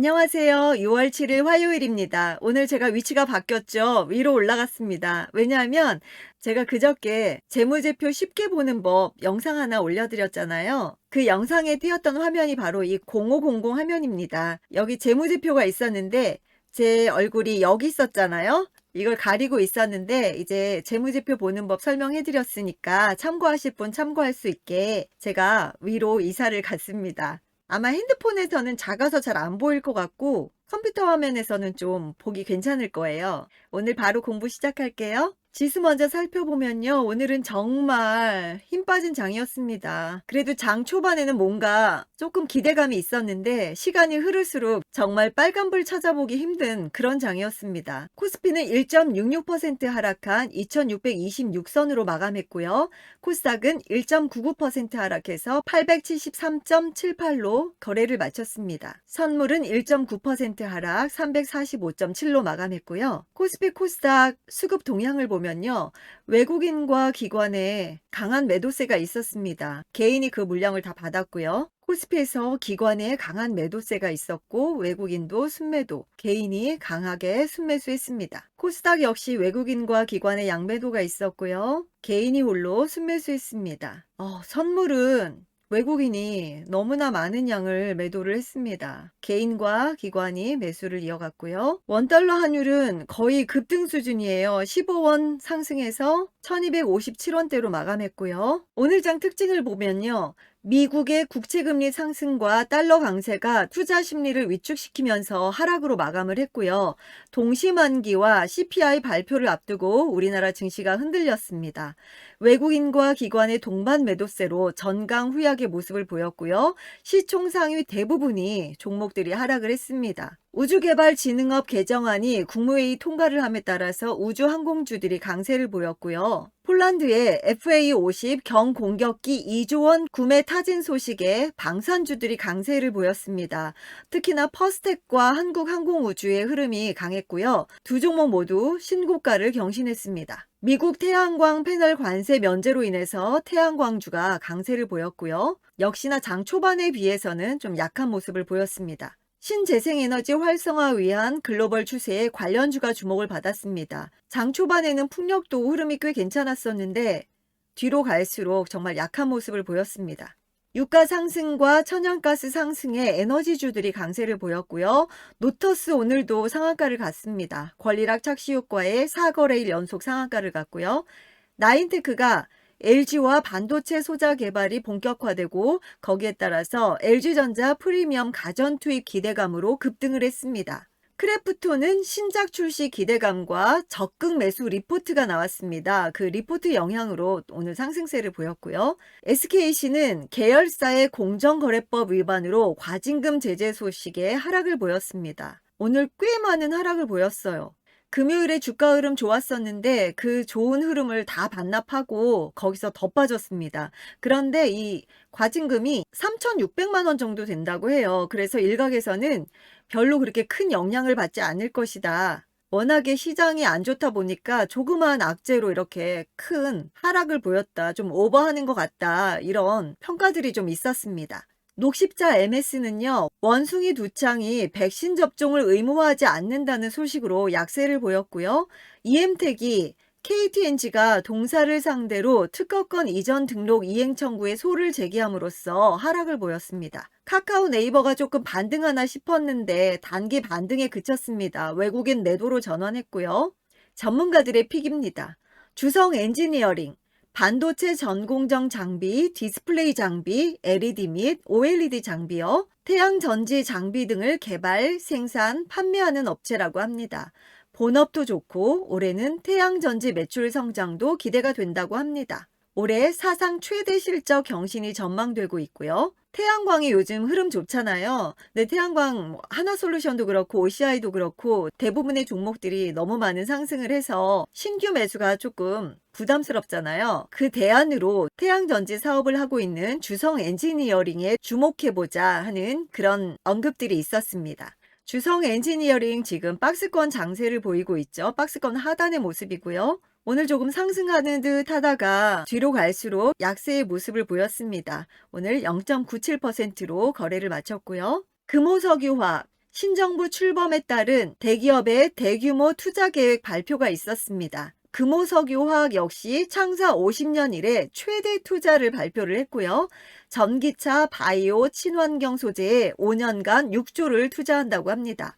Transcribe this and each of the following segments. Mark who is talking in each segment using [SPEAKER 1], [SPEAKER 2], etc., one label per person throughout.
[SPEAKER 1] 안녕하세요. 6월 7일 화요일입니다. 오늘 제가 위치가 바뀌었죠. 위로 올라갔습니다. 왜냐하면 제가 그저께 재무제표 쉽게 보는 법 영상 하나 올려드렸잖아요. 그 영상에 띄었던 화면이 바로 이 0500 화면입니다. 여기 재무제표가 있었는데 제 얼굴이 여기 있었잖아요. 이걸 가리고 있었는데 이제 재무제표 보는 법 설명해 드렸으니까 참고하실 분 참고할 수 있게 제가 위로 이사를 갔습니다. 아마 핸드폰에서는 작아서 잘 안 보일 것 같고 컴퓨터 화면에서는 좀 보기 괜찮을 거예요. 오늘 바로 공부 시작할게요. 지수 먼저 살펴보면요. 오늘은 정말 힘 빠진 장이었습니다. 그래도 장 초반에는 뭔가 조금 기대감이 있었는데 시간이 흐를수록 정말 빨간불 찾아보기 힘든 그런 장이었습니다. 코스피는 1.66% 하락한 2626선으로 마감했고요. 코스닥은 1.99% 하락해서 873.78로 거래를 마쳤습니다. 선물은 1.9% 하락 345.7로 마감했고요. 코스피 코스닥 수급 동향을 보면 요. 외국인과 기관에 강한 매도세가 있었습니다. 개인이 그 물량을 다 받았고요. 코스피에서 기관에 강한 매도세가 있었고 외국인도 순매도, 개인이 강하게 순매수했습니다. 코스닥 역시 외국인과 기관의 양매도가 있었고요. 개인이 홀로 순매수했습니다. 어, 선물은 외국인이 너무나 많은 양을 매도를 했습니다. 개인과 기관이 매수를 이어갔고요. 원달러 환율은 거의 급등 수준이에요. 15원 상승해서 1257원대로 마감했고요. 오늘 장 특징을 보면요. 미국의 국채금리 상승과 달러 강세가 투자 심리를 위축시키면서 하락으로 마감을 했고요. 동시만기와 CPI 발표를 앞두고 우리나라 증시가 흔들렸습니다. 외국인과 기관의 동반 매도세로 전강 후약의 모습을 보였고요. 시총 상위 대부분이 종목들이 하락을 했습니다. 우주개발진흥업 개정안이 국무회의 통과를 함에 따라서 우주항공주들이 강세를 보였고요. 폴란드의 FA-50 경공격기 2조 원 구매 타진 소식에 방산주들이 강세를 보였습니다. 특히나 퍼스텍과 한국항공우주의 흐름이 강했고요. 두 종목 모두 신고가를 경신했습니다. 미국 태양광 패널 관세 면제로 인해서 태양광주가 강세를 보였고요. 역시나 장 초반에 비해서는 좀 약한 모습을 보였습니다. 신재생에너지 활성화 위한 글로벌 추세에 관련주가 주목을 받았습니다. 장 초반에는 풍력도 흐름이 꽤 괜찮았었는데 뒤로 갈수록 정말 약한 모습을 보였습니다. 유가 상승과 천연가스 상승에 에너지주들이 강세를 보였고요. 노터스 오늘도 상한가를 갔습니다. 권리락 착시 효과에 4거래일 연속 상한가를 갔고요. 나인테크가 LG와 반도체 소자 개발이 본격화되고 거기에 따라서 LG전자 프리미엄 가전 투입 기대감으로 급등을 했습니다. 크래프톤은 신작 출시 기대감과 적극 매수 리포트가 나왔습니다. 그 리포트 영향으로 오늘 상승세를 보였고요. SKC는 계열사의 공정거래법 위반으로 과징금 제재 소식에 하락을 보였습니다. 오늘 꽤 많은 하락을 보였어요. 금요일에 주가 흐름 좋았었는데 그 좋은 흐름을 다 반납하고 거기서 더 빠졌습니다. 그런데 이 과징금이 3,600만 원 정도 된다고 해요. 그래서 일각에서는 별로 그렇게 큰 영향을 받지 않을 것이다. 워낙에 시장이 안 좋다 보니까 조그마한 악재로 이렇게 큰 하락을 보였다. 좀 오버하는 것 같다. 이런 평가들이 좀 있었습니다. 녹십자 MS는요, 원숭이 두 창이 백신 접종을 의무화하지 않는다는 소식으로 약세를 보였고요. EM택이 KTNG가 동사를 상대로 특허권 이전 등록 이행 청구에 소를 제기함으로써 하락을 보였습니다. 카카오 네이버가 조금 반등하나 싶었는데 단기 반등에 그쳤습니다. 외국인 내도로 전환했고요. 전문가들의 픽입니다. 주성 엔지니어링, 반도체 전공정 장비, 디스플레이 장비, LED 및 OLED 장비요, 태양 전지 장비 등을 개발, 생산, 판매하는 업체라고 합니다. 본업도 좋고 올해는 태양 전지 매출 성장도 기대가 된다고 합니다. 올해 사상 최대 실적 경신이 전망되고 있고요. 태양광이 요즘 흐름 좋잖아요. 네, 태양광 뭐 하나솔루션도 그렇고 OCI도 그렇고 대부분의 종목들이 너무 많은 상승을 해서 신규 매수가 조금 부담스럽잖아요. 그 대안으로 태양전지 사업을 하고 있는 주성 엔지니어링에 주목해보자 하는 그런 언급들이 있었습니다. 주성 엔지니어링 지금 박스권 장세를 보이고 있죠. 박스권 하단의 모습이고요. 오늘 조금 상승하는 듯 하다가 뒤로 갈수록 약세의 모습을 보였습니다. 오늘 0.97%로 거래를 마쳤고요. 금호석유화학 신정부 출범에 따른 대기업의 대규모 투자 계획 발표가 있었습니다. 금호석유화학 역시 창사 50년 이래 최대 투자를 발표를 했고요. 전기차, 바이오, 친환경 소재에 5년간 6조를 투자한다고 합니다.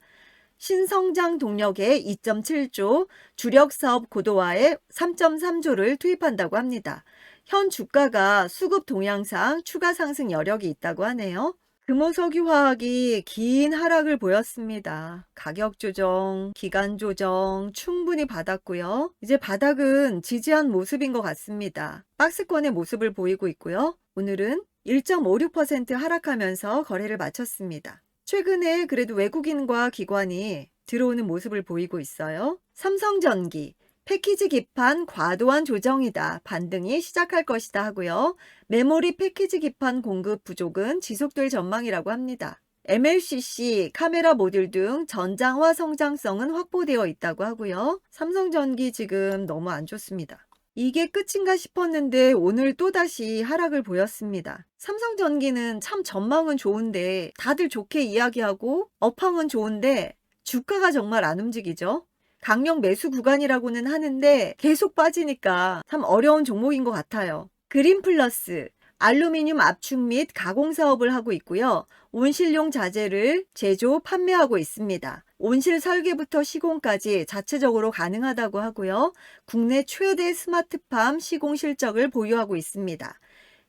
[SPEAKER 1] 신성장 동력에 2.7조, 주력 사업 고도화에 3.3조를 투입한다고 합니다. 현 주가가 수급 동향상 추가 상승 여력이 있다고 하네요. 금호석유화학이 긴 하락을 보였습니다. 가격 조정, 기간 조정 충분히 받았고요. 이제 바닥은 지지한 모습인 것 같습니다. 박스권의 모습을 보이고 있고요. 오늘은 1.56% 하락하면서 거래를 마쳤습니다. 최근에 그래도 외국인과 기관이 들어오는 모습을 보이고 있어요. 삼성전기, 패키지 기판 과도한 조정이다. 반등이 시작할 것이다 하고요. 메모리 패키지 기판 공급 부족은 지속될 전망이라고 합니다. MLCC, 카메라 모듈 등 전장화 성장성은 확보되어 있다고 하고요. 삼성전기 지금 너무 안 좋습니다. 이게 끝인가 싶었는데 오늘 또다시 하락을 보였습니다. 삼성전기는 참 전망은 좋은데 다들 좋게 이야기하고 업황은 좋은데 주가가 정말 안 움직이죠. 강력 매수 구간이라고는 하는데 계속 빠지니까 참 어려운 종목인 것 같아요. 그린 플러스 알루미늄 압축 및 가공 사업을 하고 있고요. 온실용 자재를 제조, 판매하고 있습니다. 온실 설계부터 시공까지 자체적으로 가능하다고 하고요. 국내 최대 스마트팜 시공 실적을 보유하고 있습니다.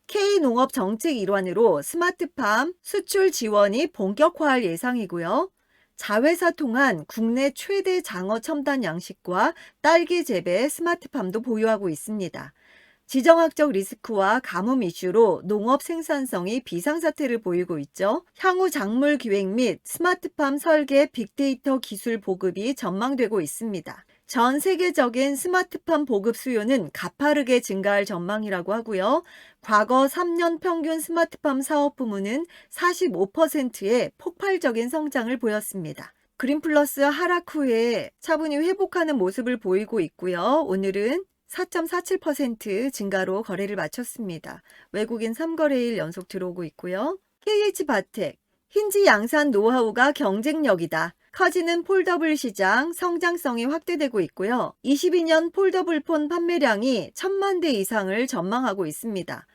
[SPEAKER 1] K농업 정책 일환으로 스마트팜 수출 지원이 본격화할 예상이고요. 자회사 통한 국내 최대 장어 첨단 양식과 딸기 재배 스마트팜도 보유하고 있습니다. 지정학적 리스크와 가뭄 이슈로 농업 생산성이 비상사태를 보이고 있죠. 향후 작물 기획 및 스마트팜 설계 빅데이터 기술 보급이 전망되고 있습니다. 전 세계적인 스마트팜 보급 수요는 가파르게 증가할 전망이라고 하고요. 과거 3년 평균 스마트팜 사업 부문은 45%의 폭발적인 성장을 보였습니다. 그린플러스 하락 후에 차분히 회복하는 모습을 보이고 있고요. 오늘은 4.47% 증가로 거래를 마쳤습니다. 외국인 3거래일 연속 들어오고 있고요. KH바텍, 힌지 양산 노하우가 경쟁력이다. 커지는 폴더블 시장 성장성이 확대되고 있고요. 22년 폴더블 폰 판매량이 1000만 대 이상을 전망하고 있습니다.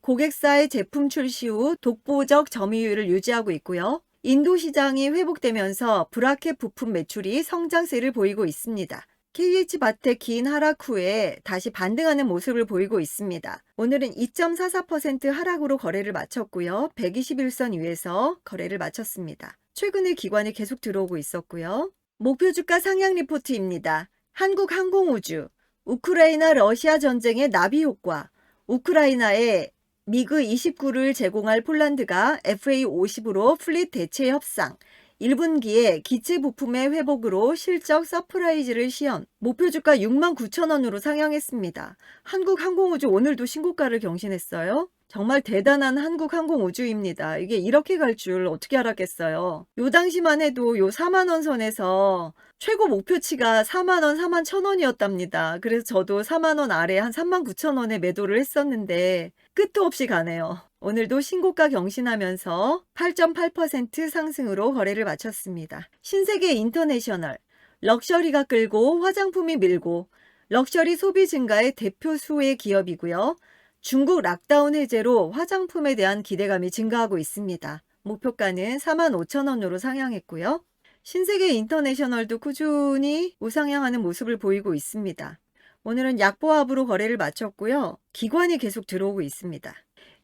[SPEAKER 1] 고객사의 제품 출시 후 독보적 점유율을 유지하고 있고요. 인도 시장이 회복되면서 브라켓 부품 매출이 성장세를 보이고 있습니다. KH바텍 긴 하락 후에 다시 반등하는 모습을 보이고 있습니다. 오늘은 2.44% 하락으로 거래를 마쳤고요. 121선 위에서 거래를 마쳤습니다. 최근에 기관이 계속 들어오고 있었고요. 목표 주가 상향 리포트입니다. 한국항공우주, 우크라이나 러시아 전쟁의 나비 효과, 우크라이나에 미그 29를 제공할 폴란드가 FA50으로 플릿 대체 협상, 1분기에 기체 부품의 회복으로 실적 서프라이즈를 시연, 목표 주가 6만 9천 원으로 상향했습니다. 한국항공우주 오늘도 신고가를 경신했어요. 정말 대단한 한국항공우주입니다. 이게 이렇게 갈 줄 어떻게 알았겠어요. 요 당시만 해도 요 4만원 선에서 최고 목표치가 4만원, 4만 1천원이었답니다. 그래서 저도 4만원 아래 한 3만 9천원에 매도를 했었는데 끝도 없이 가네요. 오늘도 신고가 경신하면서 8.8% 상승으로 거래를 마쳤습니다. 신세계 인터내셔널, 럭셔리가 끌고 화장품이 밀고 럭셔리 소비 증가의 대표 수의 기업이고요. 중국 락다운 해제로 화장품에 대한 기대감이 증가하고 있습니다. 목표가는 4만 5천 원으로 상향했고요. 신세계 인터내셔널도 꾸준히 우상향하는 모습을 보이고 있습니다. 오늘은 약보합으로 거래를 마쳤고요. 기관이 계속 들어오고 있습니다.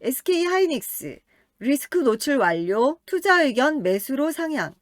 [SPEAKER 1] SK 하이닉스 리스크 노출 완료, 투자 의견 매수로 상향.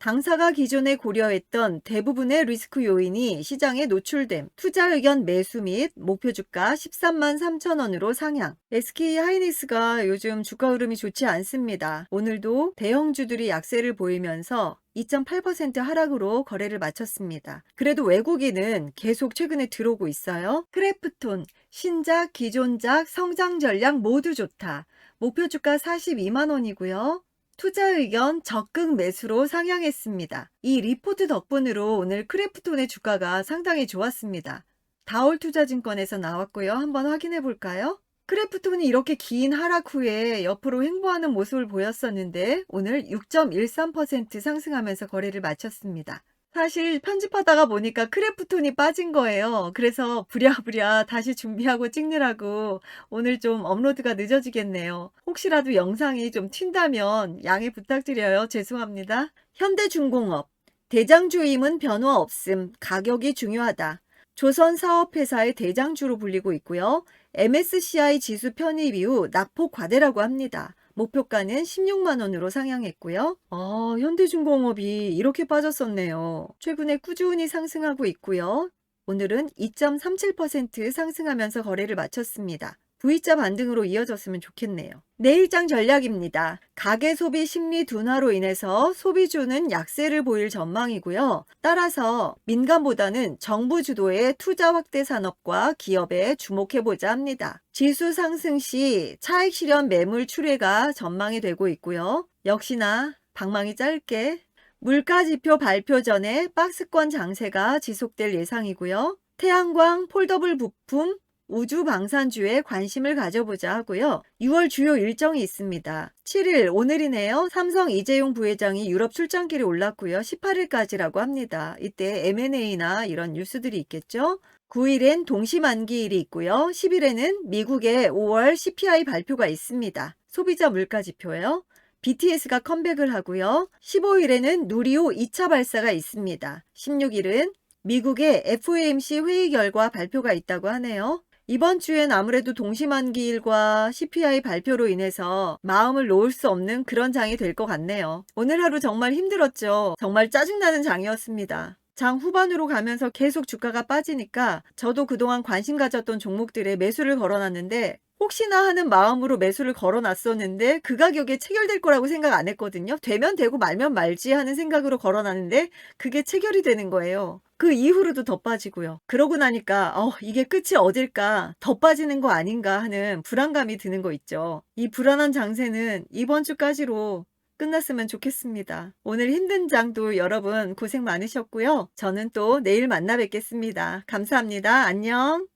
[SPEAKER 1] 당사가 기존에 고려했던 대부분의 리스크 요인이 시장에 노출됨, 투자 의견 매수 및 목표 주가 13만 3천 원으로 상향. SK 하이닉스가 요즘 주가 흐름이 좋지 않습니다. 오늘도 대형주들이 약세를 보이면서 2.8% 하락으로 거래를 마쳤습니다. 그래도 외국인은 계속 최근에 들어오고 있어요. 크래프톤, 신작, 기존작, 성장 전략 모두 좋다. 목표 주가 42만 원이고요. 투자 의견 적극 매수로 상향했습니다. 이 리포트 덕분으로 오늘 크래프톤의 주가가 상당히 좋았습니다. 다올 투자증권에서 나왔고요. 한번 확인해 볼까요? 크래프톤이 이렇게 긴 하락 후에 옆으로 횡보하는 모습을 보였었는데 오늘 6.13% 상승하면서 거래를 마쳤습니다. 사실 편집하다가 보니까 크래프톤이 빠진 거예요. 그래서 부랴부랴 다시 준비하고 찍느라고 오늘 좀 업로드가 늦어지겠네요. 혹시라도 영상이 좀 튄다면 양해 부탁드려요. 죄송합니다. 현대중공업 대장주임은 변화 없음. 가격이 중요하다. 조선사업회사의 대장주로 불리고 있고요. MSCI 지수 편입 이후 낙폭 과대라고 합니다. 목표가는 16만 원으로 상향했고요. 아, 현대중공업이 이렇게 빠졌었네요. 최근에 꾸준히 상승하고 있고요. 오늘은 2.37% 상승하면서 거래를 마쳤습니다. V자 반등으로 이어졌으면 좋겠네요. 내일장 전략입니다. 가계 소비 심리 둔화로 인해서 소비주는 약세를 보일 전망이고요. 따라서 민간보다는 정부 주도의 투자 확대 산업과 기업에 주목해보자 합니다. 지수 상승 시 차익 실현 매물 출회가 전망이 되고 있고요. 역시나 방망이 짧게 물가 지표 발표 전에 박스권 장세가 지속될 예상이고요. 태양광, 폴더블 부품, 우주 방산주에 관심을 가져보자 하고요. 6월 주요 일정이 있습니다. 7일 오늘이네요. 삼성 이재용 부회장이 유럽 출장길에 올랐고요. 18일까지라고 합니다. 이때 M&A나 이런 뉴스들이 있겠죠. 9일엔 동시만기일이 있고요. 10일에는 미국의 5월 CPI 발표가 있습니다. 소비자 물가 지표예요. BTS가 컴백을 하고요. 15일에는 누리호 2차 발사가 있습니다. 16일은 미국의 FOMC 회의 결과 발표가 있다고 하네요. 이번 주엔 아무래도 동시만기일과 CPI 발표로 인해서 마음을 놓을 수 없는 그런 장이 될 것 같네요. 오늘 하루 정말 힘들었죠. 정말 짜증나는 장이었습니다. 장 후반으로 가면서 계속 주가가 빠지니까 저도 그동안 관심 가졌던 종목들에 매수를 걸어놨는데 혹시나 하는 마음으로 매수를 걸어 놨었는데 그 가격에 체결될 거라고 생각 안 했거든요. 되면 되고 말면 말지 하는 생각으로 걸어 놨는데 그게 체결이 되는 거예요. 그 이후로도 더 빠지고요. 그러고 나니까 어, 이게 끝이 어딜까 더 빠지는 거 아닌가 하는 불안감이 드는 거 있죠. 이 불안한 장세는 이번 주까지로 끝났으면 좋겠습니다. 오늘 힘든 장도 여러분 고생 많으셨고요. 저는 또 내일 만나 뵙겠습니다. 감사합니다. 안녕.